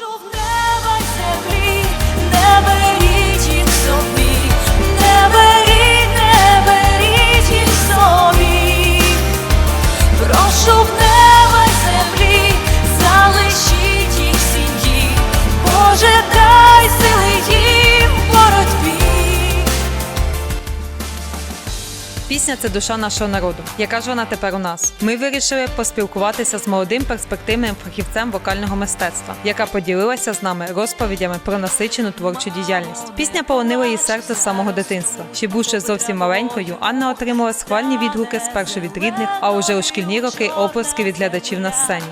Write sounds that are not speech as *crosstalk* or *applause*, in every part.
of Пісня це душа нашого народу. Яка ж вона тепер у нас? Ми вирішили поспілкуватися з молодим перспективним фахівцем вокального мистецтва, яка поділилася з нами розповідями про насичену творчу діяльність. Пісня полонила її серце з самого дитинства. Ще бувши зовсім маленькою, Анна отримала схвальні відгуки спершу від рідних, а уже у шкільні роки оплески від глядачів на сцені.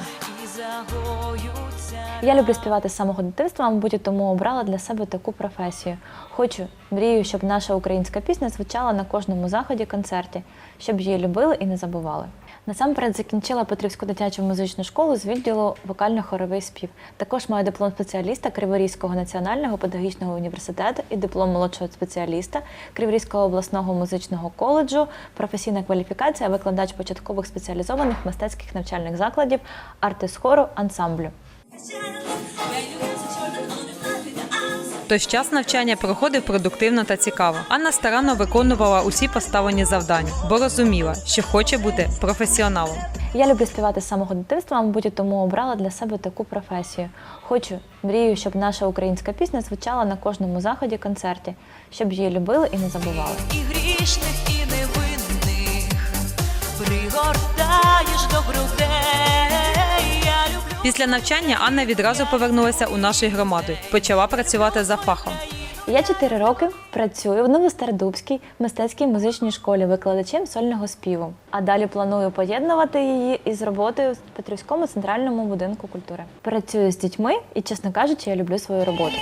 Я люблю співати з самого дитинства, мабуть, і тому обрала для себе таку професію. Хочу, мрію, щоб наша українська пісня звучала на кожному заході, концерті, щоб її любили і не забували. Насамперед закінчила Петрівську дитячу музичну школу з відділу вокально-хоровий спів. Також маю диплом спеціаліста Криворізького національного педагогічного університету і диплом молодшого спеціаліста Криворізького обласного музичного коледжу, професійна кваліфікація, викладач початкових спеціалізованих мистецьких навчальних закладів, артист хору, ансамблю. Тож час навчання проходив продуктивно та цікаво. Анна старанно виконувала усі поставлені завдання, бо розуміла, що хоче бути професіоналом. Я люблю співати з самого дитинства, мабуть, тому обрала для себе таку професію. Хочу, мрію, щоб наша українська пісня звучала на кожному заході, концерті, щоб її любили і не забували. і грішних, і невинних пригортаєш до грудей. Після навчання Анна відразу повернулася у нашу громаду почала працювати за фахом. Я чотири роки працюю в Новостардубській мистецькій музичній школі викладачем сольного співу. А далі планую поєднувати її із роботою в Петрівському центральному будинку культури. Працюю з дітьми і, чесно кажучи, я люблю свою роботу.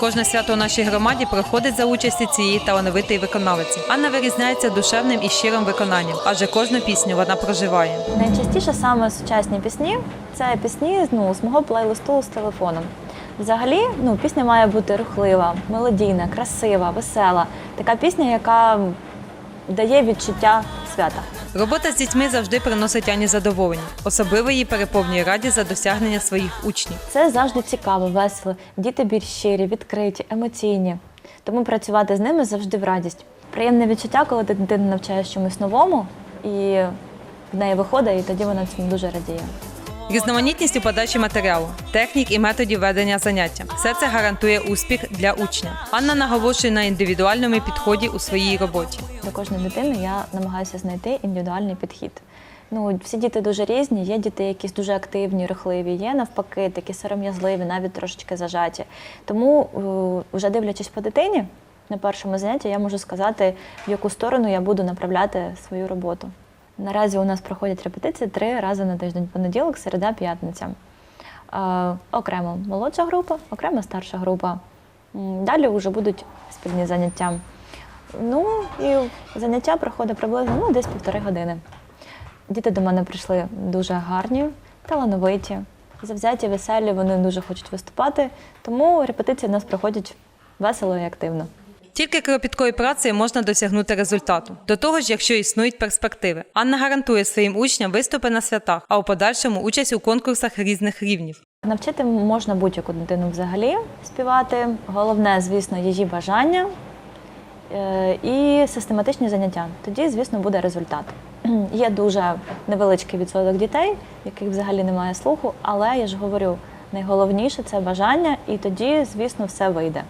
Кожне свято у нашій громаді проходить за участі цієї талановитої виконавиці. Анна вирізняється душевним і щирим виконанням, адже кожну пісню вона проживає. Найчастіше саме сучасні пісні це пісні ну, з мого плейлисту з телефоном. Взагалі, ну, пісня має бути рухлива, мелодійна, красива, весела. Така пісня, яка дає відчуття свята. Робота з дітьми завжди приносить Ані задоволення. Особливо її переповнює радість за досягнення своїх учнів. Це завжди цікаво, весело. Діти більш щирі, відкриті, емоційні. Тому працювати з ними завжди в радість. Приємне відчуття, коли ти дитину навчаєш чомусь новому, і в неї виходить, і тоді вона цим дуже радіє. Різноманітність подачі матеріалу, технік і методів ведення заняття все це гарантує успіх для учня. Анна наголошує на індивідуальному підході у своїй роботі. До кожної дитини я намагаюся знайти індивідуальний підхід. Ну, всі діти дуже різні, є діти, якісь дуже активні, рухливі, є навпаки, такі сором'язливі, навіть трошечки зажаті. Тому, е, вже дивлячись по дитині, на першому занятті я можу сказати, в яку сторону я буду направляти свою роботу. Наразі у нас проходять репетиції три рази на тиждень: понеділок, середа, п'ятниця. Е, окремо молодша група, окремо старша група. Далі вже будуть спільні заняття. Ну і заняття проходить приблизно ну, десь півтори години. Діти до мене прийшли дуже гарні, талановиті, завзяті, веселі, вони дуже хочуть виступати, тому репетиції в нас проходять весело і активно. Тільки кропіткою працею можна досягнути результату. До того ж, якщо існують перспективи. Анна гарантує своїм учням виступи на святах, а у подальшому участь у конкурсах різних рівнів. Навчити можна будь-яку дитину взагалі співати. Головне, звісно, її бажання е, і систематичні заняття. Тоді, звісно, буде результат. *clears throat* Є дуже невеличкий відсоток дітей, яких взагалі немає слуху, але я ж говорю, найголовніше це бажання, і тоді, звісно, все вийде.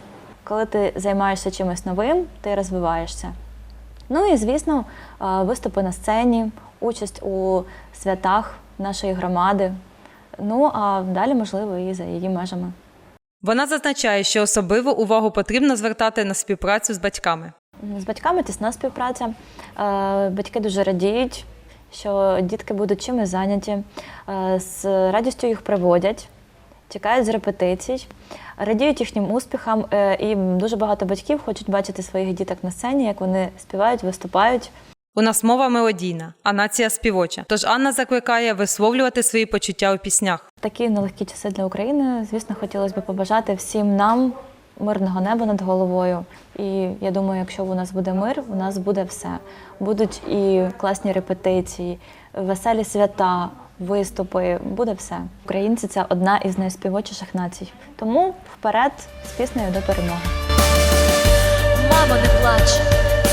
Коли ти займаєшся чимось новим, ти розвиваєшся. Ну і звісно, е, виступи на сцені, участь у святах нашої громади. Ну а далі, можливо, і за її межами. Вона зазначає, що особливу увагу потрібно звертати на співпрацю з батьками. З батьками тісна співпраця. Е, Батьки дуже радіють, що дітки будуть чимось зайняті, Е, з радістю їх приводять, чекають з репетицій, радіють їхнім успіхам. Е, І дуже багато батьків хочуть бачити своїх діток на сцені, як вони співають, виступають. У нас мова мелодійна, а нація співоча. Тож Анна закликає висловлювати свої почуття у піснях. Такі нелегкі часи для України, звісно, хотілося б побажати всім нам мирного неба над головою. І я думаю, якщо у нас буде мир, у нас буде все. Будуть і класні репетиції, веселі свята, виступи, буде все. Українці це одна із найспівочіших націй. Тому вперед з піснею до перемоги. Мамо, не плач,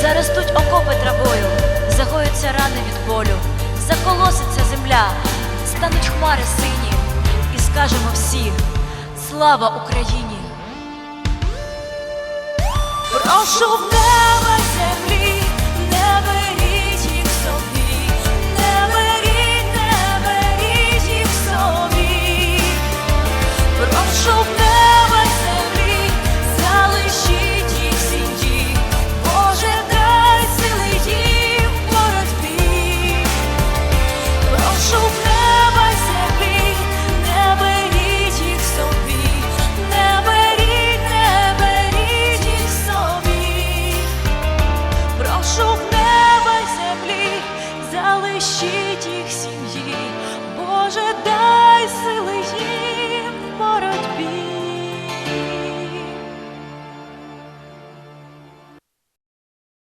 заростуть окопи травою, загоються рани від болю, заколоситься земля, стануть хмари сині, і скажемо всі Слава Україні! Прошу в защить їх семьи, Боже, дай сили.